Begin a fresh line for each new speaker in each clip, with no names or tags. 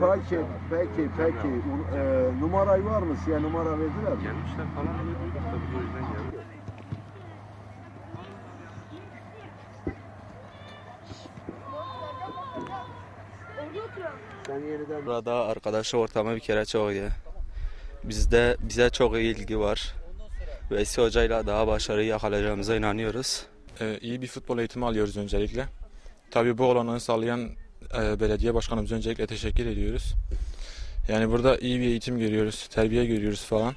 Peki, peki, peki. U- E, numarayı var mı? Size numara verdiler mi?
Gelmişler falan diye duyduk da biz o yüzden geldik.
Burada arkadaş ortamı bir kere çok iyi. Bizde bize çok iyi ilgi var. Veysi Hoca'yla daha başarıyı yakalayacağımıza inanıyoruz.
Ee, iyi bir futbol eğitimi alıyoruz öncelikle. Tabii bu olanağı sağlayan e, belediye başkanımıza öncelikle teşekkür ediyoruz. Yani burada iyi bir eğitim görüyoruz, terbiye görüyoruz falan.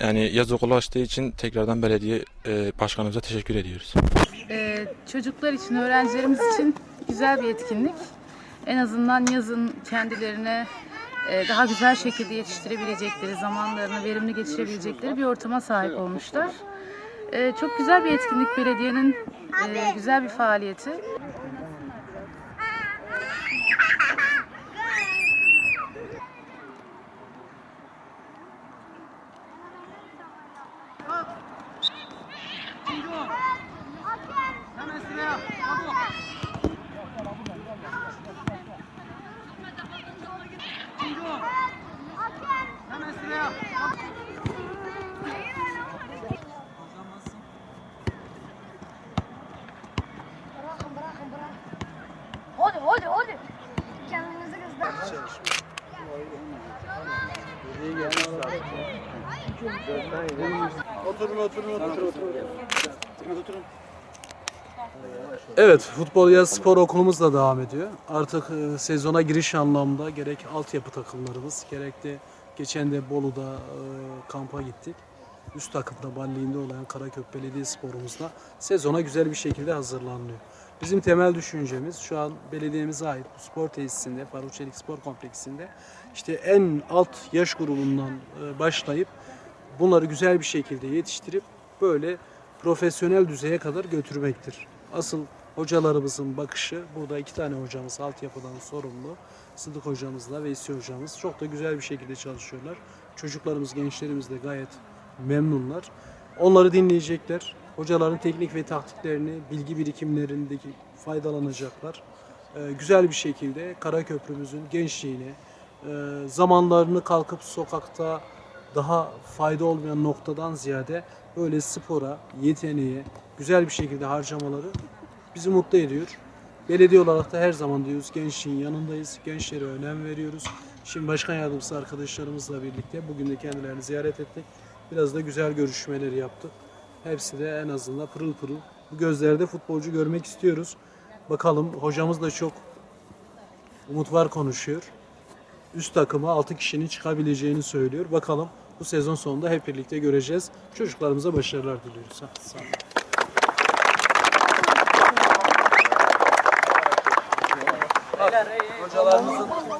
Yani yaz okulu açtığı için tekrardan belediye e, başkanımıza teşekkür ediyoruz.
Ee, çocuklar için, öğrencilerimiz için güzel bir etkinlik. En azından yazın kendilerine e, daha güzel şekilde yetiştirebilecekleri, zamanlarını verimli geçirebilecekleri bir ortama sahip olmuşlar. Ee, çok güzel bir etkinlik, belediyenin e, güzel bir faaliyeti.
Hadi hadi. Kendinizi göster.
Evet, Futbol Yaz Spor Okulumuz da devam ediyor. Artık e, sezona giriş anlamda gerek altyapı takımlarımız, gerek de geçen de Bolu'da e, kampa gittik. Üst takımda balliğinde olan Karakök Belediye Spor'umuzda sezona güzel bir şekilde hazırlanıyor. Bizim temel düşüncemiz şu an belediyemize ait bu spor tesisinde, Faruk Çelik Spor Kompleksinde işte en alt yaş grubundan e, başlayıp bunları güzel bir şekilde yetiştirip böyle profesyonel düzeye kadar götürmektir. Asıl hocalarımızın bakışı, burada iki tane hocamız altyapıdan sorumlu. Sıdık hocamızla Veysi hocamız çok da güzel bir şekilde çalışıyorlar. Çocuklarımız, gençlerimiz de gayet memnunlar. Onları dinleyecekler. Hocaların teknik ve taktiklerini, bilgi birikimlerindeki faydalanacaklar. Ee, güzel bir şekilde Karaköprümüzün gençliğini, e, zamanlarını kalkıp sokakta daha fayda olmayan noktadan ziyade böyle spora, yeteneğe güzel bir şekilde harcamaları bizi mutlu ediyor. Belediye olarak da her zaman diyoruz gençliğin yanındayız. Gençlere önem veriyoruz. Şimdi başkan yardımcısı arkadaşlarımızla birlikte bugün de kendilerini ziyaret ettik. Biraz da güzel görüşmeler yaptık. Hepsi de en azından pırıl pırıl. Bu gözlerde futbolcu görmek istiyoruz. Bakalım hocamız da çok umut var konuşuyor. Üst takıma 6 kişinin çıkabileceğini söylüyor. Bakalım bu sezon sonunda hep birlikte göreceğiz. Çocuklarımıza başarılar diliyoruz. Ha, Sağ olun. Hocalarımızın